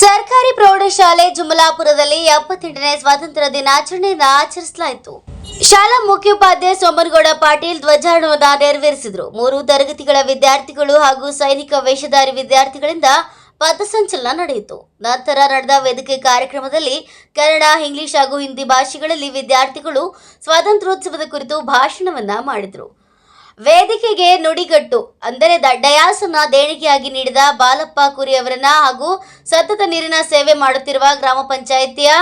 ಸರ್ಕಾರಿ ಪ್ರೌಢಶಾಲೆ ಜುಮಲಾಪುರದಲ್ಲಿ ಎಪ್ಪತ್ತೆಂಟನೇ ಸ್ವಾತಂತ್ರ್ಯ ದಿನಾಚರಣೆಯನ್ನು ಆಚರಿಸಲಾಯಿತು. ಶಾಲಾ ಮುಖ್ಯೋಪಾಧ್ಯಾಯ ಸೋಮನಗೌಡ ಪಾಟೀಲ್ ಧ್ವಜಾರೋಹಣ ನೆರವೇರಿಸಿದರು. ಮೂರು ತರಗತಿಗಳ ವಿದ್ಯಾರ್ಥಿಗಳು ಹಾಗೂ ಸೈನಿಕ ವೇಷಧಾರಿ ವಿದ್ಯಾರ್ಥಿಗಳಿಂದ ಪಥಸಂಚಲನ ನಡೆಯಿತು. ನಂತರ ನಡೆದ ವೇದಿಕೆ ಕಾರ್ಯಕ್ರಮದಲ್ಲಿ ಕನ್ನಡ, ಇಂಗ್ಲಿಷ್ ಹಾಗೂ ಹಿಂದಿ ಭಾಷೆಗಳಲ್ಲಿ ವಿದ್ಯಾರ್ಥಿಗಳು ಸ್ವಾತಂತ್ರ್ಯೋತ್ಸವದ ಕುರಿತು ಭಾಷಣವನ್ನ ಮಾಡಿದರು. ವೇದಿಕೆಗೆ ನುಡಿಗಟ್ಟು, ಅಂದರೆ ಡಯಾಸನ್ನ ದೇಣಿಗೆಯಾಗಿ ನೀಡಿದ ಬಾಲಪ್ಪ ಕುರಿ ಅವರನ್ನ ಹಾಗೂ ಸತತ ನೀರಿನ ಸೇವೆ ಮಾಡುತ್ತಿರುವ ಗ್ರಾಮ ಪಂಚಾಯಿತಿಯ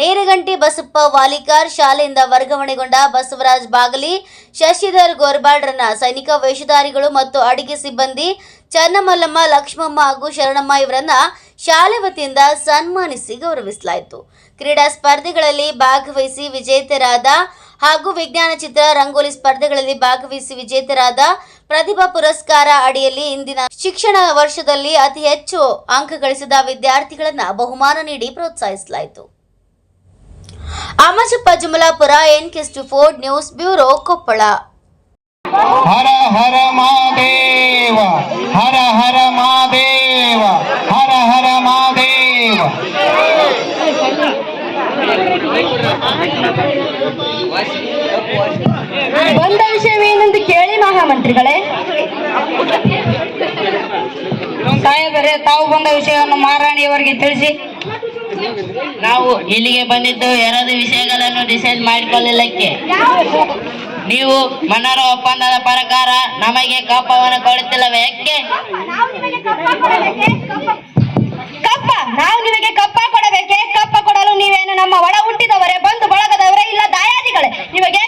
ನೇರಗಂಟಿ ಬಸಪ್ಪ ವಾಲಿಕಾರ್ ಶಾಲೆಯಿಂದ ವರ್ಗಾವಣೆಗೊಂಡ ಬಸವರಾಜ್ ಬಾಗಲಿ, ಶಶಿಧರ್ ಗೋರ್ಬಾಳ್ರನ್ನ ಸೈನಿಕ ವೇಷಧಾರಿಗಳು ಮತ್ತು ಅಡಿಗೆ ಸಿಬ್ಬಂದಿ ಚನ್ನಮಲ್ಲಮ್ಮ, ಲಕ್ಷ್ಮಮ್ಮ ಹಾಗೂ ಶರಣಮ್ಮ ಇವರನ್ನ ಶಾಲೆ ವತಿಯಿಂದ ಸನ್ಮಾನಿಸಿ ಗೌರವಿಸಲಾಯಿತು. ಕ್ರೀಡಾ ಸ್ಪರ್ಧೆಗಳಲ್ಲಿ ಭಾಗವಹಿಸಿ ವಿಜೇತರಾದ ಹಾಗೂ ವಿಜ್ಞಾನ ಚಿತ್ರ, ರಂಗೋಲಿ ಸ್ಪರ್ಧೆಗಳಲ್ಲಿ ಭಾಗವಹಿಸಿ ವಿಜೇತರಾದ ಪ್ರತಿಭಾ ಪುರಸ್ಕಾರ ಅಡಿಯಲ್ಲಿ ಇಂದಿನ ಶಿಕ್ಷಣ ವರ್ಷದಲ್ಲಿ ಅತಿ ಹೆಚ್ಚು ಅಂಕ ಗಳಿಸಿದ ವಿದ್ಯಾರ್ಥಿಗಳನ್ನ ಬಹುಮಾನ ನೀಡಿ ಪ್ರೋತ್ಸಾಹಿಸಲಾಯಿತು. ಅಮಜಪ್ಪ ಜುಮಲಾಪುರ ಎನ್ ಕೆಸ್ಟು ಫೋರ್ಡ್ ನ್ಯೂಸ್ ಬ್ಯೂರೋ ಕೊಪ್ಪಳ. ಹರ ಹರ ಮಾದೇವ ಹರ ಹರ ಮಾದೇವ ಹರ ಹರ ಮಹಾದೇವ. ಬಂದ ವಿಷಯವೇನೆಂದು ಕೇಳಿ ಮಹಾಮಂತ್ರಿಗಳೇ. ಸಾಹೇಬರೇ ತಾವು ಬಂದ ವಿಷಯವನ್ನು ಮಹಾರಾಣಿಯವರಿಗೆ ತಿಳಿಸಿ. ನಾವು ಇಲ್ಲಿಗೆ ಬಂದಿದ್ದು ಎರಡು ವಿಷಯಗಳನ್ನು ಡಿಸೈಡ್ ಮಾಡಿಕೊಳ್ಳಲಿಕ್ಕೆ. ನೀವು ಮನ್ನರ ಒಪ್ಪಂದದ ಪ್ರಕಾರ ನಮಗೆ ಕಪ್ಪವನ್ನು ಕೊಡುತ್ತಿಲ್ಲವೇ ಯಾಕೆ ಕಪ್ಪ ನಾವು ನಿಮಗೆ ಕಪ್ಪ ಕೊಡಬೇಕೆ ಕಪ್ಪ ಕೊಡಲು ನೀವೇನು ನಮ್ಮ ಒಳ ಹುಟ್ಟಿದವರೇ ಬಂಧು ಬಳಗದವರೇ ಇಲ್ಲ ದಾಯಾದಿಗಳೇ ನಿಮಗೆ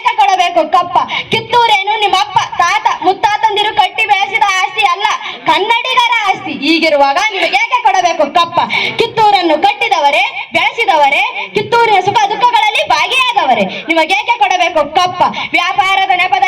ಏಕೆ ಕೊಡಬೇಕು ಕಪ್ಪ ಕಿತ್ತೂರೇನು ನಿಮ್ಮಪ್ಪ. ತಾತ, ಮುತ್ತಾತಂದಿರು ಕಟ್ಟಿ ಬೆಳೆಸಿದ ಆಸ್ತಿ ಅಲ್ಲ, ಕನ್ನಡಿಗರ ಆಸ್ತಿ. ಈಗಿರುವಾಗ ನಿಮಗೆ ಯಾಕೆ ಕೊಡಬೇಕು ಕಪ್ಪ? ಕಿತ್ತೂರನ್ನು ಕಟ್ಟಿದವರೇ, ಬೆಳೆಸಿದವರೇ, ಕಿತ್ತೂರಿನ ಸುಖ ದುಃಖಗಳಲ್ಲಿ ಭಾಗಿಯಾದವರೇ. ನಿಮಗೆ ಏಕೆ ಕೊಡಬೇಕು ಕಪ್ಪ? ವ್ಯಾಪಾರದ ನೆಪದ